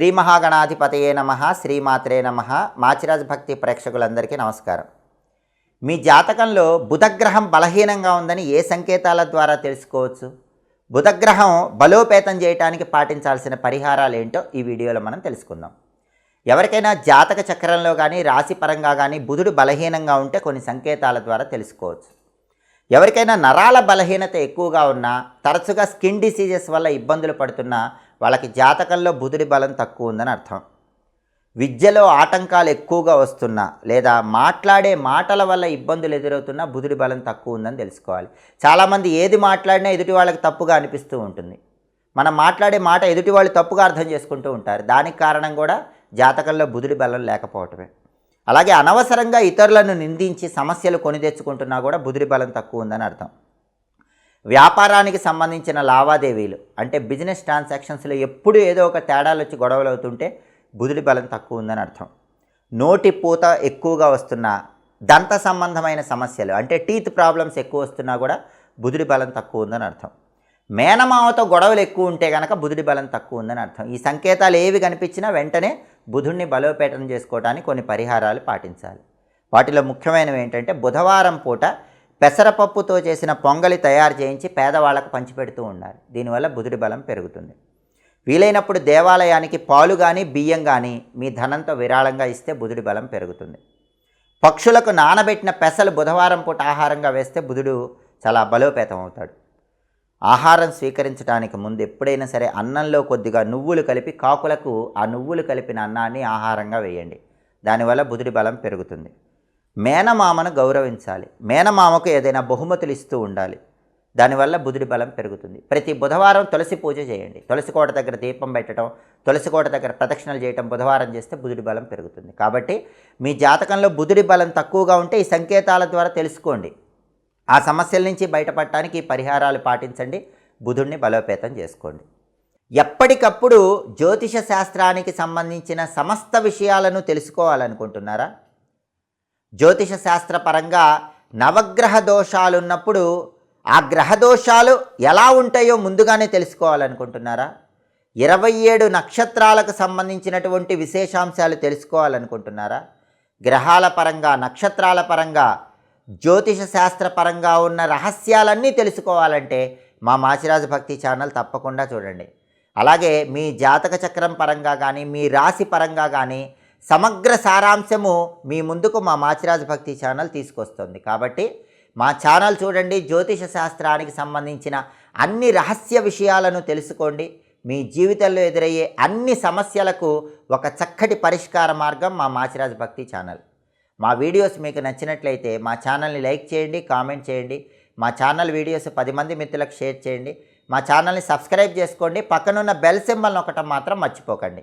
శ్రీ మహాగణాధిపతయే నమ శ్రీమాత్రే నమ. మాచిరాజ్ భక్తి ప్రేక్షకులందరికీ నమస్కారం. మీ జాతకంలో బుధగ్రహం బలహీనంగా ఉందని ఏ సంకేతాల ద్వారా తెలుసుకోవచ్చు? బుధగ్రహం బలోపేతం చేయడానికి పాటించాల్సిన పరిహారాలు ఏంటో ఈ వీడియోలో మనం తెలుసుకుందాం. ఎవరికైనా జాతక చక్రంలో కానీ రాశి పరంగా కానీ బుధుడు బలహీనంగా ఉంటే కొన్ని సంకేతాల ద్వారా తెలుసుకోవచ్చు. ఎవరికైనా నరాల బలహీనత ఎక్కువగా ఉన్నా తరచుగా స్కిన్ డిసీజెస్ వల్ల ఇబ్బందులు పడుతున్నా వాళ్ళకి జాతకంలో బుధుడి బలం తక్కువ ఉందని అర్థం. విద్యలో ఆటంకాలు ఎక్కువగా వస్తున్నా లేదా మాట్లాడే మాటల వల్ల ఇబ్బందులు ఎదురవుతున్నా బుధుడి బలం తక్కువ ఉందని తెలుసుకోవాలి. చాలామంది ఏది మాట్లాడినా ఎదుటి వాళ్ళకి తప్పుగా అనిపిస్తూ ఉంటుంది. మనం మాట్లాడే మాట ఎదుటి వాళ్ళు తప్పుగా అర్థం చేసుకుంటూ ఉంటారు. దానికి కారణం కూడా జాతకంలో బుధుడి బలం లేకపోవటమే. అలాగే అనవసరంగా ఇతరులను నిందించి సమస్యలు కొని తెచ్చుకుంటున్నా కూడా బుధుడి బలం తక్కువ ఉందని అర్థం. వ్యాపారానికి సంబంధించిన లావాదేవీలు అంటే బిజినెస్ ట్రాన్సాక్షన్స్లో ఎప్పుడు ఏదో ఒక తేడాలు వచ్చి గొడవలు అవుతుంటే బుధుడి బలం తక్కువ ఉందని అర్థం. నోటి పూత ఎక్కువగా వస్తున్నా దంత సంబంధమైన సమస్యలు అంటే టీత్ ప్రాబ్లమ్స్ ఎక్కువ వస్తున్నా కూడా బుధుడి బలం తక్కువ ఉందని అర్థం. మేనమామతో గొడవలు ఎక్కువ ఉంటే కనుక బుధుడి బలం తక్కువ ఉందని అర్థం. ఈ సంకేతాలు ఏవి కనిపించినా వెంటనే బుధుడిని బలోపేతం చేసుకోవడానికి కొన్ని పరిహారాలు పాటించాలి. వాటిలో ముఖ్యమైనవి ఏంటంటే బుధవారం పూట పెసరపప్పుతో చేసిన పొంగలి తయారు చేయించి పేదవాళ్ళకు పంచిపెడుతూ ఉండాలి దీనివల్ల బుధుడి బలం పెరుగుతుంది. వీలైనప్పుడు దేవాలయానికి పాలు కానీ బియ్యం కానీ మీ ధనంతో విరాళంగా ఇస్తే బుధుడి బలం పెరుగుతుంది. పక్షులకు నానబెట్టిన పెసలు బుధవారం పూట ఆహారంగా వేస్తే బుధుడు చాలా బలోపేతం అవుతాడు. ఆహారం స్వీకరించడానికి ముందు ఎప్పుడైనా సరే అన్నంలో కొద్దిగా నువ్వులు కలిపి కాకులకు ఆ నువ్వులు కలిపిన అన్నాన్ని ఆహారంగా వేయండి. దానివల్ల బుధుడి బలం పెరుగుతుంది. మేనమామను గౌరవించాలి. మేనమామకు ఏదైనా బహుమతులు ఇస్తూ ఉండాలి. దానివల్ల బుధుడి బలం పెరుగుతుంది. ప్రతి బుధవారం తులసి పూజ చేయండి. తులసి కోట దగ్గర దీపం పెట్టడం తులసి కోట దగ్గర ప్రదక్షిణలు చేయటం బుధవారం చేస్తే బుధుడి బలం పెరుగుతుంది. కాబట్టి మీ జాతకంలో బుధుడి బలం తక్కువగా ఉంటే ఈ సంకేతాల ద్వారా తెలుసుకోండి. ఆ సమస్యల నుంచి బయటపడటానికి ఈ పరిహారాలు పాటించండి. బుధుడిని బలోపేతం చేసుకోండి. ఎప్పటికప్పుడు జ్యోతిష శాస్త్రానికి సంబంధించిన సమస్త విషయాలను తెలుసుకోవాలనుకుంటున్నారా? జ్యోతిష శాస్త్ర పరంగా నవగ్రహ దోషాలున్నప్పుడు ఆ గ్రహ దోషాలు ఎలా ఉంటాయో ముందుగానే తెలుసుకోవాలనుకుంటున్నారా? ఇరవై ఏడు నక్షత్రాలకు సంబంధించినటువంటి విశేషాంశాలు తెలుసుకోవాలనుకుంటున్నారా? గ్రహాల పరంగా నక్షత్రాల పరంగా జ్యోతిష శాస్త్ర పరంగా ఉన్న రహస్యాలన్నీ తెలుసుకోవాలంటే మా మాచిరాజు భక్తి ఛానల్ తప్పకుండా చూడండి. అలాగే మీ జాతక చక్రం పరంగా కానీ మీ రాశి పరంగా కానీ సమగ్ర సారాంశము మీ ముందుకు మా మాచిరాజు భక్తి ఛానల్ తీసుకొస్తుంది. కాబట్టి మా ఛానల్ చూడండి జ్యోతిష శాస్త్రానికి సంబంధించిన అన్ని రహస్య విషయాలను తెలుసుకోండి. మీ జీవితంలో ఎదురయ్యే అన్ని సమస్యలకు ఒక చక్కటి పరిష్కార మార్గం మా మాచిరాజు భక్తి ఛానల్. మా వీడియోస్ మీకు నచ్చినట్లయితే మా ఛానల్ని లైక్ చేయండి కామెంట్ చేయండి. మా ఛానల్ వీడియోస్ పది మంది మిత్రులకు షేర్ చేయండి. మా ఛానల్ని సబ్స్క్రైబ్ చేసుకోండి. పక్కనున్న బెల్ సింబల్ ఒకటం మాత్రం మర్చిపోకండి.